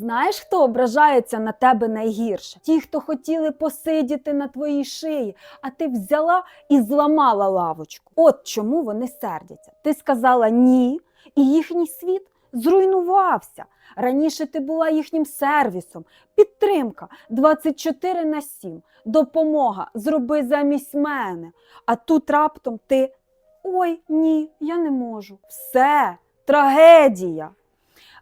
Знаєш, хто ображається на тебе найгірше? Ті, хто хотіли посидіти на твоїй шиї, а ти взяла і зламала лавочку. От чому вони сердяться. Ти сказала ні, і їхній світ зруйнувався. Раніше ти була їхнім сервісом, підтримка 24 на 7, допомога, зроби замість мене. А тут раптом ти ой, ні, я не можу. Все, трагедія.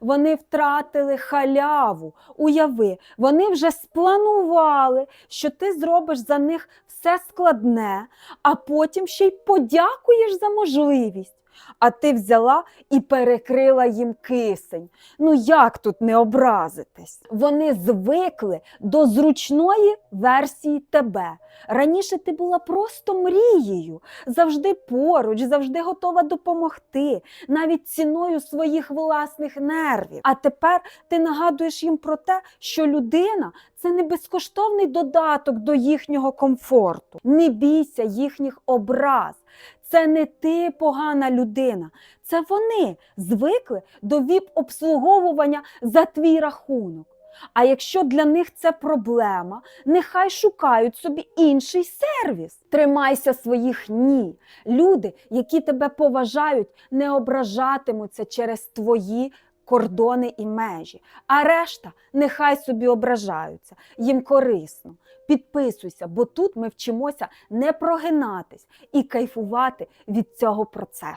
Вони втратили халяву. Уяви, вони вже спланували, що ти зробиш за них все складне, а потім ще й подякуєш за можливість. А ти взяла і перекрила їм кисень. Ну як тут не образитись? Вони звикли до зручної версії тебе. Раніше ти була просто мрією, завжди поруч, завжди готова допомогти, навіть ціною своїх власних нервів. А тепер ти нагадуєш їм про те, що людина це не безкоштовний додаток до їхнього комфорту. Не бійся їхніх образ. Це не ти погана людина, це вони звикли до ВІП-обслуговування за твій рахунок. А якщо для них це проблема, нехай шукають собі інший сервіс. Тримайся своїх ні. Люди, які тебе поважають, не ображатимуться через твої кордони і межі. А решта нехай собі ображаються, їм корисно. Підписуйся, бо тут ми вчимося не прогинатись і кайфувати від цього процесу.